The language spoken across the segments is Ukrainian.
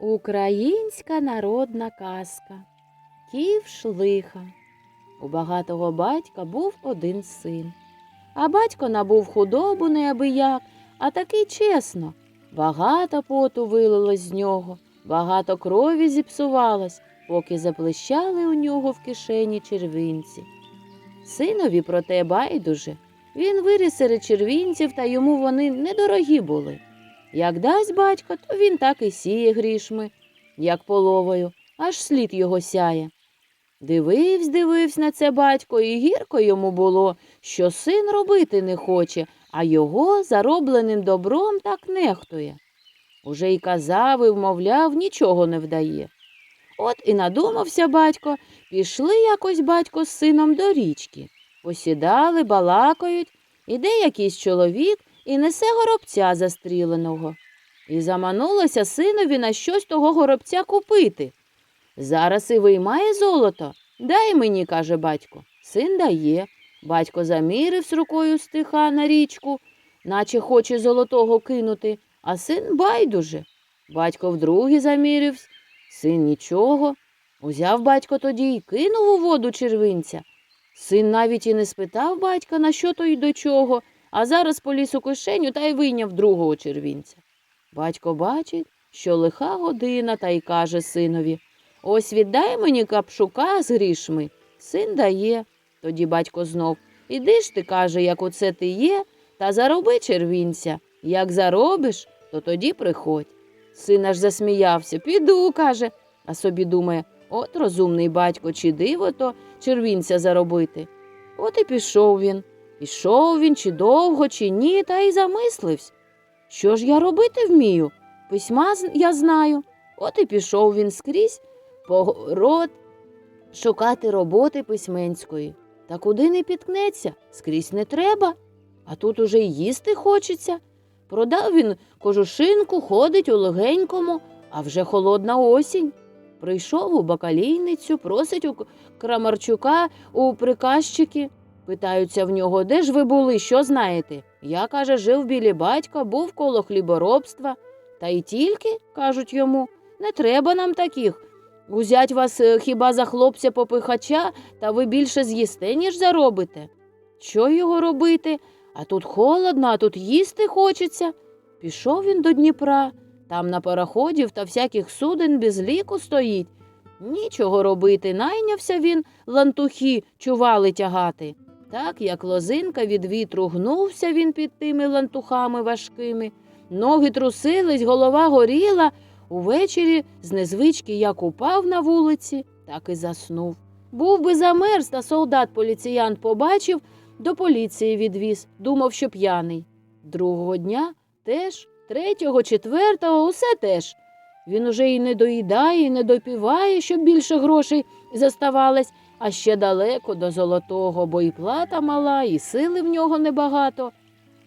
Українська народна казка. Ківш лиха. У багатого батька був один син. А батько набув худобу неабияк, а таки чесно. Багато поту вилилось з нього, багато крові зіпсувалось, поки заплещали у нього в кишені червинці. Синові проте байдуже. Він виріс серед червінців, та йому вони недорогі були. Як дасть батько, то він так і сіє грішми, як половою, аж слід його сяє. Дививсь, дивився на це батько, і гірко йому було, що син робити не хоче, а його заробленим добром так нехтує. Уже й казав, і вмовляв, нічого не вдає. От і надумався батько, пішли якось батько з сином до річки. Посідали, балакають, іде якийсь чоловік і несе горобця застріленого. І заманулося синові на щось того горобця купити. Зараз і виймає золото. Дай мені, каже батько. Син дає. Батько замірив рукою стиха на річку, наче хоче золотого кинути, а син байдуже. Батько вдруге замірив, син нічого. Узяв батько тоді й кинув у воду червинця. Син навіть і не спитав батька, на що то й до чого, а зараз поліз у кишеню та й вийняв другого червінця. Батько бачить, що лиха година, та й каже синові Ось віддай мені капшука з грішми. Син дає. Тоді батько знов Іди ж ти, каже, як оце ти є, та зароби червінця. Як заробиш, то тоді приходь. Син аж засміявся. Піду, каже, а собі думає, от розумний батько, чи диво то червінця заробити. От і пішов він. Пішов він, чи довго, чи ні, та й замислився. Що ж я робити вмію? Письма я знаю. От і пішов він скрізь по город шукати роботи письменської. Та куди не підкнеться, скрізь не треба, а тут уже й їсти хочеться. Продав він кожушинку, ходить у легенькому, а вже холодна осінь. Прийшов у бакалійницю, просить у Крамарчука у приказчики. Питаються в нього, де ж ви були, що знаєте? Я, каже, жив біля батька, був коло хліборобства. Та й тільки, кажуть йому, не треба нам таких. Узять вас е, хіба за хлопця попихача, та ви більше з'їсте, ніж заробите. Що його робити? А тут холодно, а тут їсти хочеться. Пішов він до Дніпра, там на пароходів та всяких суден без ліку стоїть. Нічого робити, найнявся він лантухи чували тягати. Так, як лозинка від вітру гнувся він під тими лантухами важкими. Ноги трусились, голова горіла. Увечері з незвички як упав на вулиці, так і заснув. Був би замерз, та солдат поліціянт побачив, до поліції відвіз, думав, що п'яний. Другого дня теж, третього, четвертого, усе теж. Він уже і не доїдає, і не допіває, щоб більше грошей заставалось, а ще далеко до золотого, бо і плата мала, і сили в нього небагато.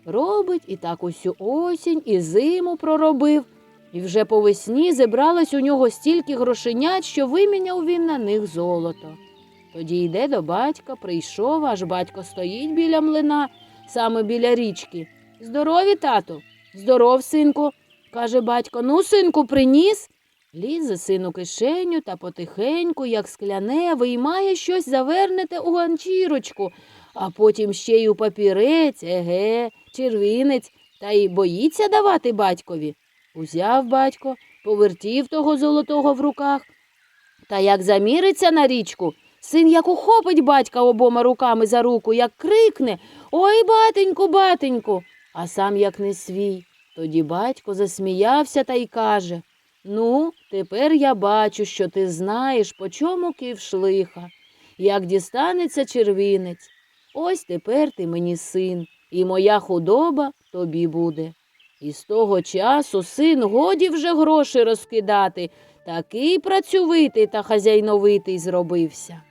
Робить і так усю осінь, і зиму проробив. І вже по весні зібралось у нього стільки грошенят, що виміняв він на них золото. Тоді йде до батька, прийшов, аж батько стоїть біля млина, саме біля річки. Здорові, тату, здоров, синку, каже батько. Ну, синку, приніс. Лізе син у кишеню та потихеньку, як скляне, виймає щось завернете у ганчірочку, а потім ще й у папірець, еге, червінець, та й боїться давати батькові. Узяв батько, повертів того золотого в руках. Та як заміриться на річку, син як ухопить батька обома руками за руку, як крикне Ой, батеньку, батеньку, а сам як не свій. Тоді батько засміявся та й каже Ну, тепер я бачу, що ти знаєш, по чому ківш лиха, як дістанеться червінець. Ось тепер ти мені син, і моя худоба тобі буде. І з того часу син годі вже гроші розкидати, такий працьовитий та хазяйновитий зробився.